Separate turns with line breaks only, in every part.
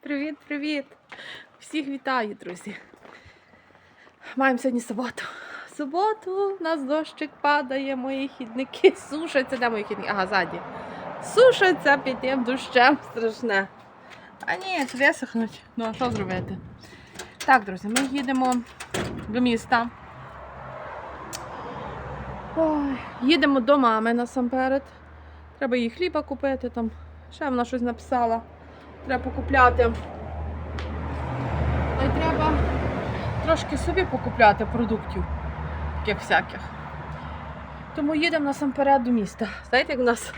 Привіт, привіт! Всіх вітаю, друзі. Маємо сьогодні суботу. Суботу у нас дощик падає, мої хідники сушаться. Де мої хідники? Ага, ззаді. Сушаться під тим дощем страшне. А ні, висохнуть. Ну, а що зробити? Так, друзі, ми їдемо до міста. Ой, їдемо до мами насамперед. Треба їй хліба купити там. Ще вона щось написала. Треба покупляти. І треба трошки собі покупляти продуктів, таких всяких. Тому їдемо насамперед до міста. Знаєте, як в нас,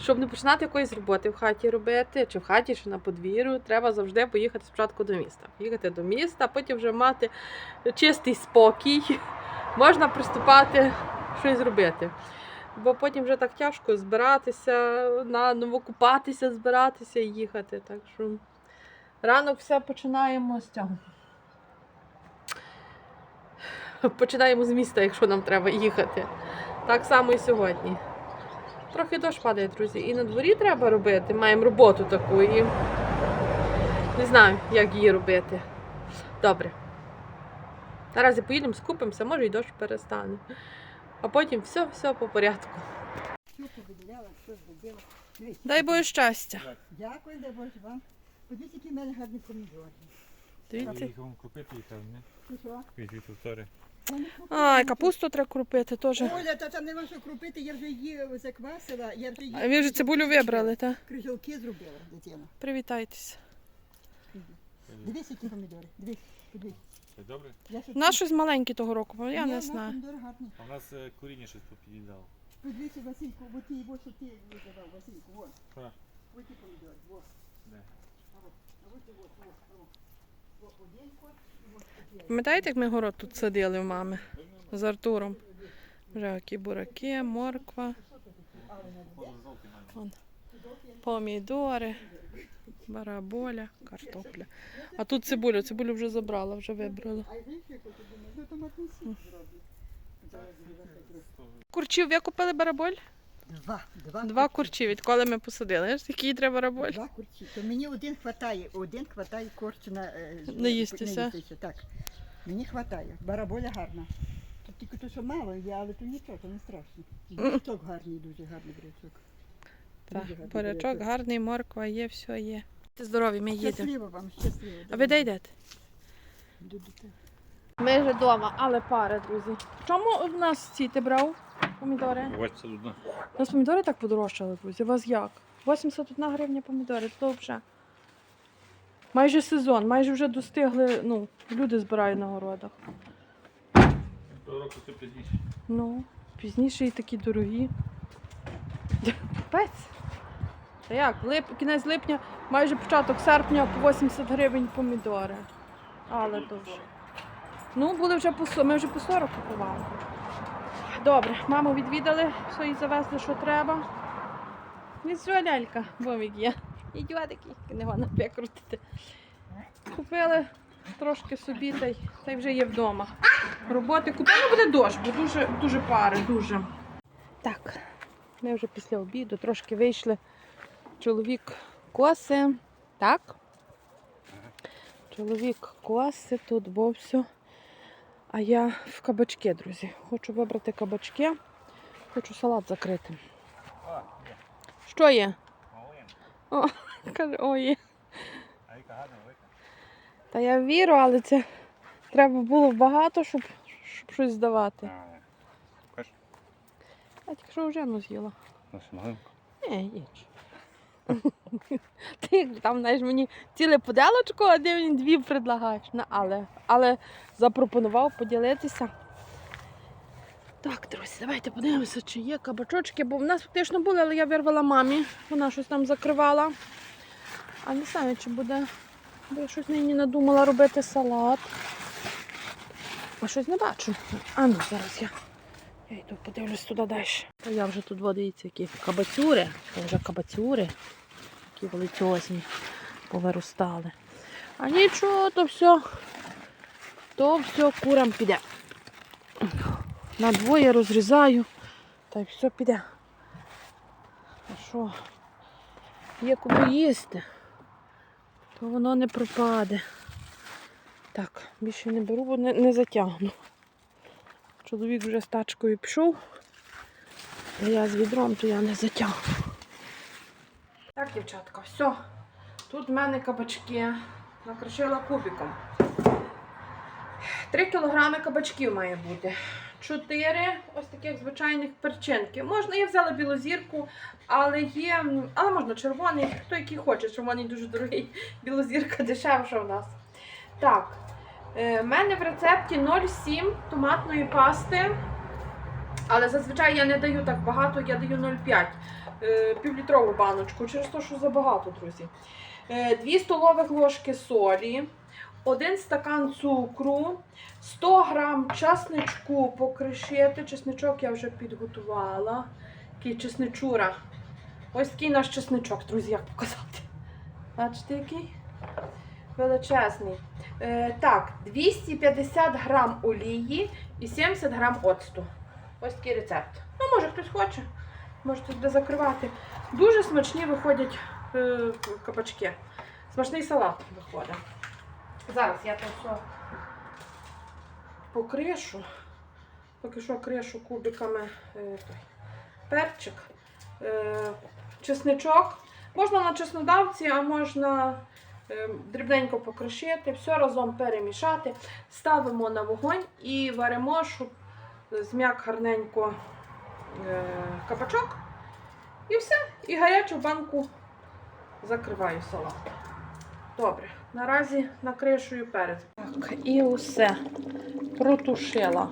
щоб не починати якоїсь роботи в хаті робити, чи в хаті, чи на подвір'ю, треба завжди поїхати спочатку до міста. Їхати до міста, потім вже мати чистий спокій. Можна приступати щось робити. Бо потім вже так тяжко збиратися, наново купатися, збиратися і їхати. Так що ранок все починаємо з цього. Починаємо з міста, якщо нам треба їхати. Так само і сьогодні. Трохи дощ падає, друзі. І на дворі треба робити. Маємо роботу таку і не знаю, як її робити. Добре. Наразі поїдемо, скупимося, може і дощ перестане. А потім все, все по порядку.
Дивись,
Дай Боже щастя.
Дякую, дай Боже вам. Подивіться, які в мене гарні помідори.
Дивіться.
їх вам купити.
А, і капусту треба крупити теж.
Оля, та там нема що крупити, я вже її заквасила, я вже її...
А ви вже цибулю вибрали, так?
Крижовки зробила, дитина.
Привітайтеся.
Дивись, які помідори. Подивись.
Це добре?
Нас щось маленьке того року, бо я не знаю.
А у нас е, коріння щось попіддало.
Подивися, Васильку, бо ти, бо що ти викидав, Васильку, вон.
Так.
Ось ті помідори, во.
Де?
А от, а от, один кот, і ось такі.
Пам'ятаєте, як ми город тут садили в мами з Артуром? Вже які бураки, морква, Вон. Помідори, бараболя, картопля. А тут цибулю, цибулю вже забрала, вже вибрала. Курчів, ви купили бараболь?
Два, два,
Два курчі, відколи ми посадили. Який треба бараболь?
Два курчі. То мені один хватає, один хватає корчу на е,
Наїстися.
наїстися, Так. Мені хватає. Бараболя гарна. Тут тільки то, що мало є, але то нічого, то не страшно. Бурячок гарний, дуже гарний бурячок.
Так, бурячок гарний, морква є, все є. Ти здорові, ми їдемо.
Щасливо вам, щасливо.
А ви де йдете?
Йду до тебе.
Ми вже вдома, але пари, друзі. Чому в нас ці ти брав помідори?
Ось це одна.
У нас помідори так подорожчали, друзі. У вас як? 81 гривня помідори, то вже. Майже сезон, майже вже достигли, ну, люди збирають на городах.
Року це пізніше.
Ну, пізніше і такі дорогі. Пець. Та як, лип, кінець липня, майже початок серпня по 80 гривень помідори. Але то вже. Ну, були вже по ми вже по 40 купували. Добре, маму відвідали, все їй завезли, що треба. І все, лялька, бомік є. Ідіотики, не вона крутити. Купили трошки собі та й, та й вже є вдома. Роботи купили, буде дощ, бо дуже, дуже пари, дуже. Так, ми вже після обіду трошки вийшли. Чоловік коси. Так? Чоловік коси тут, бо все. А я в кабачки, друзі. Хочу вибрати кабачки. Хочу салат закрити. Що є?
Малин.
Каже, ой, є. Та я вірю, але це треба було багато, щоб, щоб щось здавати. А тільки що вже ну з'їла.
маленька.
Не, їж. Ти там знаєш мені ціле поделочко, а ти мені дві предлагаєш. Ну, але, але запропонував поділитися. Так, друзі, давайте подивимося, чи є кабачочки, бо в нас фактично були, але я вирвала мамі. Вона щось там закривала. А не знаю, чи буде. Бо я щось нині надумала робити салат. А щось не бачу. А ну зараз я. Я йду подивлюсь туди далі. Я вже тут водиться, які кабацюри. Це вже кабацюри, які величезні повиростали. А нічого, то все, то все курам піде. На двоє розрізаю, та й все піде. А що? Є кому їсти. то воно не пропаде. Так, більше не беру, бо не, не затягну. Чоловік вже з тачкою пішов, а я з відром, то я не затягну. Так, дівчатка, все. Тут в мене кабачки накришила кубиком. 3 кілограми кабачків має бути. 4 ось таких звичайних перчинки. Можна, я взяла білозірку, але є, але можна червоний, хто який хоче. Червоний дуже дорогий, білозірка дешевша в нас. Так, е, в мене в рецепті 0,7 томатної пасти. Але зазвичай я не даю так багато, я даю 0,5 е, півлітрову баночку, через те, що забагато, друзі. 2 столових ложки солі, 1 стакан цукру, 100 грам часничку покришити. Чесничок я вже підготувала. Такий чесничура. Ось такий наш чесничок, друзі, як показати. Бачите, який? Величезний. Е, так, 250 грам олії і 70 грам оцту. Ось такий рецепт. Ну, може хтось хоче, можете туди закривати. Дуже смачні виходять е, кабачки. Смачний салат виходить. Зараз я це все покришу. Поки що кришу кубиками е, перчик, е, чесничок. Можна на чеснодавці, а можна дрібненько покришити, все разом перемішати. Ставимо на вогонь і варимо, щоб зм'як гарненько е, кабачок. І все. І гарячу банку закриваю салат. Добре, наразі накришую перець. Так, і усе. Протушила.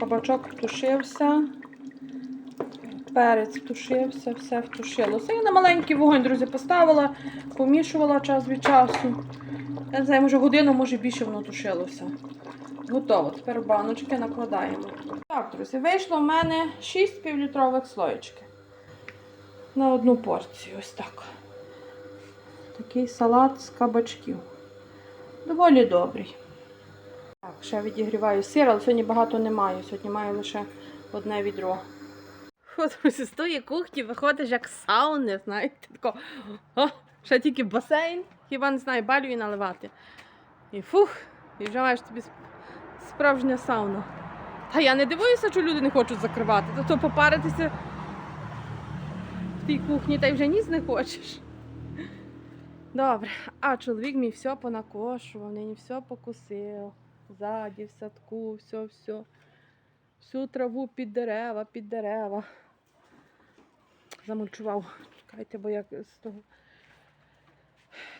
Кабачок втушився. Перець втушився, все втушилося. І на маленький вогонь, друзі, поставила, помішувала час від часу. Я не знаю, може годину, може більше воно тушилося. Готово. Тепер баночки накладаємо. Так, друзі, вийшло в мене 6 півлітрових слоєчки. На одну порцію. Ось так. Такий салат з кабачків. Доволі добрий. Так, ще відігріваю сир, але сьогодні багато не маю. Сьогодні маю лише одне відро. З тої кухні виходиш як з сауни, знаєте, тако, о, ще тільки басейн, хіба не знаю, балю наливати. І фух, і вже маєш тобі сп- справжня сауна. Та я не дивуюся, що люди не хочуть закривати. То попаритися в тій кухні та й вже ніс не хочеш. Добре, а чоловік мій все понакошував, нині все покусив. Ззаді, в садку, все, все. Всю траву під дерева, під дерева. Замульчував. Чекайте, бо як з того.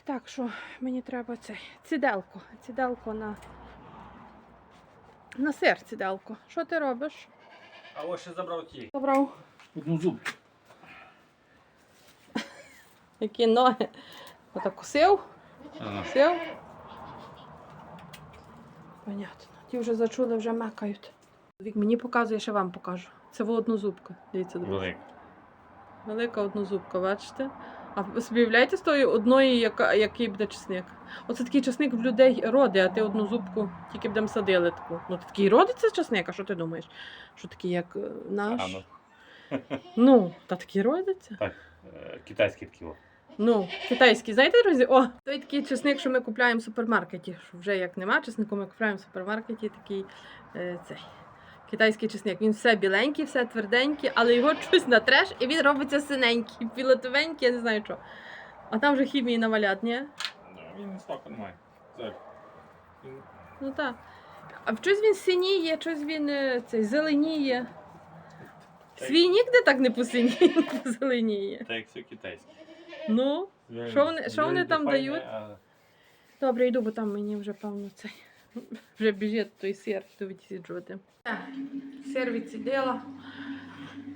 Так, що мені треба цей циделко. Циделко на. На сир циделко. Що ти робиш?
А ось ще забрав ті.
Добрав.
Одну зуб.
Які ноги. Отак кусив, кусив. Понятно. Ті вже зачули, вже мекають. Вік мені показує, ще вам покажу. Це однозубка. Дивіться, друзі.
Велик.
Велика однозубка, бачите? А ви собі уявляєте з тої одної, яка, який буде чесник? Оце такий чесник в людей роди, а ти одну зубку тільки будемо садили таку. Ну, ти такий родиться чесник, а що ти думаєш? Що такий, як е, наш?
А, ну,
Ну, та такий родиться.
е, китайський такий.
Ну, китайський, знаєте, друзі? О, той такий чесник, що ми купляємо в супермаркеті. Що вже як нема чеснику, ми купляємо в супермаркеті такий е, цей. Китайський чесник. Він все біленький, все тверденький, але його щось натреш, і він робиться синенький, філотовенький, я не знаю що. А там вже хімії навалять, ні?
Він столько немає.
Ну так. А в щось він синіє, щось він е, цей, зеленіє. Свій нігде так не посиніє, не позеленіє.
так як все китайське.
Ну, Що вони- що вони там дають? Добре, йду, бо там мені вже певно цей. Вже біжить той сир, відсіджувати. Сир відсідила.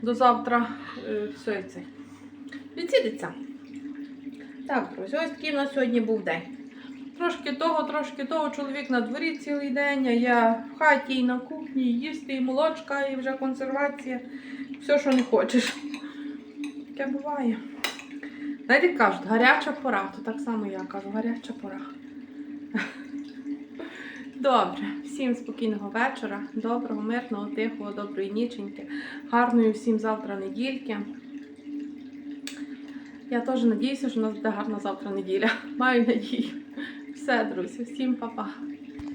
До завтра е, все це. Відсідеться. Так, друзі, ось такий в нас сьогодні був день. Трошки того, трошки того, чоловік на дворі цілий день, а я в хаті і на кухні, і їсти, і молочка, і вже консервація. Все, що не хочеш. Таке буває. Знаєте, кажуть, гаряча пора, то так само я кажу, гаряча пора. Добре, всім спокійного вечора, доброго, мирного, тихого, доброї ніченьки, гарної всім завтра недільки. Я теж надіюся, що у нас буде гарна завтра неділя. Маю надію. Все, друзі, всім па-па.